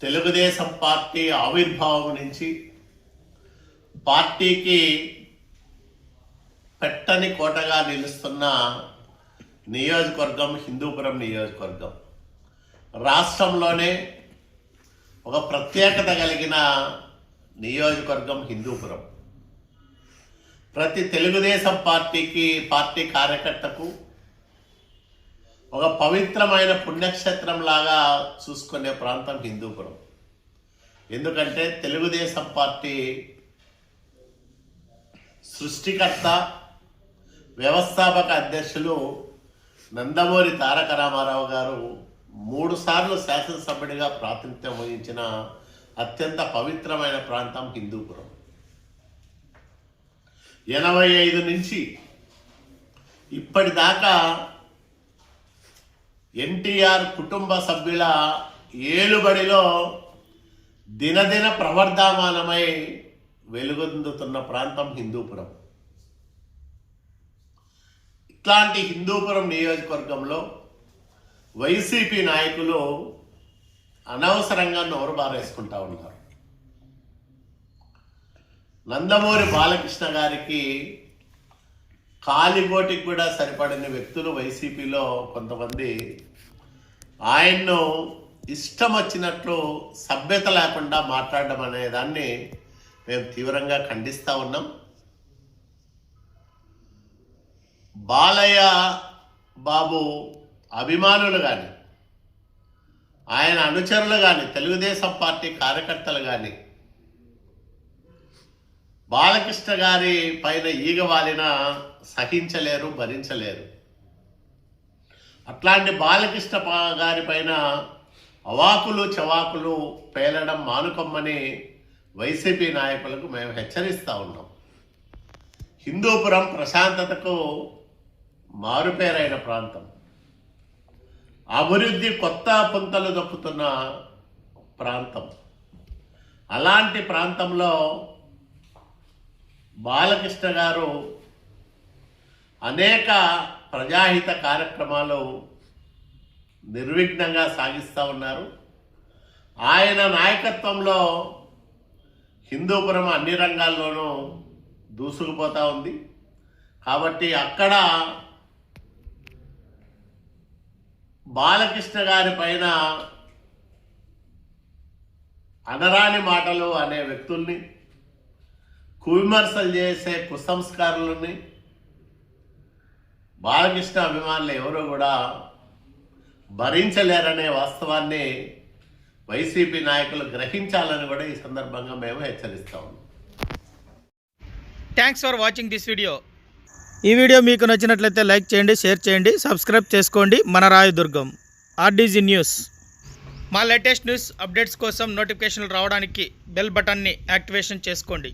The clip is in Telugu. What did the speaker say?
తెలుగుదేశం పార్టీ ఆవిర్భావం నుంచి పార్టీకి పెట్టని కోటగా నిలుస్తున్న నియోజకవర్గం హిందూపురం నియోజకవర్గం. రాష్ట్రంలోనే ఒక ప్రత్యేకత కలిగిన నియోజకవర్గం హిందూపురం. ప్రతి తెలుగుదేశం పార్టీకి పార్టీ కార్యకర్తకు ఒక పవిత్రమైన పుణ్యక్షేత్రం లాగా చూసుకునే ప్రాంతం హిందూపురం. ఎందుకంటే తెలుగుదేశం పార్టీ సృష్టికర్త వ్యవస్థాపక అధ్యక్షులు నందమూరి తారక రామారావు గారు మూడుసార్లు శాసనసభ్యుడిగా ప్రాతినిధ్యం వహించిన అత్యంత పవిత్రమైన ప్రాంతం హిందూపురం. ఎనభై ఐదు నుంచి ఇప్పటిదాకా ఎన్టీఆర్ కుటుంబ సభ్యుల ఏలుబడిలో దినదిన ప్రవర్ధమానమై వెలుగొందుతున్న ప్రాంతం హిందూపురం. ఇట్లాంటి హిందూపురం నియోజకవర్గంలో వైసీపీ నాయకులు అనవసరంగా నోరు బారేసుకుంటా ఉన్నారు. నందమూరి బాలకృష్ణ గారికి కాలిబోటికి కూడా సరిపడని వ్యక్తులు వైసీపీలో కొంతమంది. ఆయన్ను ఇష్టం వచ్చినట్లు సభ్యత లేకుండా మాట్లాడడం అనే దాన్ని మేము తీవ్రంగా ఖండిస్తూ ఉన్నాం. బాలయ్య బాబు అభిమానులు కానీ ఆయన అనుచరులు కానీ తెలుగుదేశం పార్టీ కార్యకర్తలు కానీ బాలకృష్ణ గారి పైన ఈగ వాలిన సహించలేరు భరించలేరు. అట్లాంటి బాలకృష్ణ గారి పైన అవాకులు చవాకులు పేలడం మానుకొమ్మని వైసీపీ నాయకులకు మేము హెచ్చరిస్తూ ఉన్నాం. హిందూపురం ప్రశాంతతకు మారుపేరైన ప్రాంతం. అభివృద్ధి కొత్త పుంతలు దొక్కుతున్న ప్రాంతం. అలాంటి ప్రాంతంలో బాలకృష్ణ గారు అనేక ప్రజాహిత కార్యక్రమాలు నిర్విఘ్నంగా సాగిస్తూ ఉన్నారు. ఆయన నాయకత్వంలో హిందూపురం అన్ని రంగాల్లోనూ దూసుకుపోతూ ఉంది. కాబట్టి అక్కడ బాలకృష్ణ గారి పైన అనరాని మాటలు అనే వ్యక్తుల్ని కువిమర్శలు చేసే కుసంస్కారులని బాలకృష్ణ అభిమానులు ఎవరు కూడా భరించలేరనే వాస్తవాన్ని వైసీపీ నాయకులు గ్రహించాలని కూడా ఈ సందర్భంగా మేము హెచ్చరిస్తాం thanks for watching this video ఈ వీడియో మీకు నచ్చినట్లయితే లైక్ చేయండి షేర్ చేయండి సబ్స్క్రైబ్ చేసుకోండి. మన రాయదుర్గం ఆర్డీజీ న్యూస్ మా లేటెస్ట్ న్యూస్ అప్డేట్స్ కోసం నోటిఫికేషన్లు రావడానికి బెల్ బటన్ని యాక్టివేషన్ చేసుకోండి.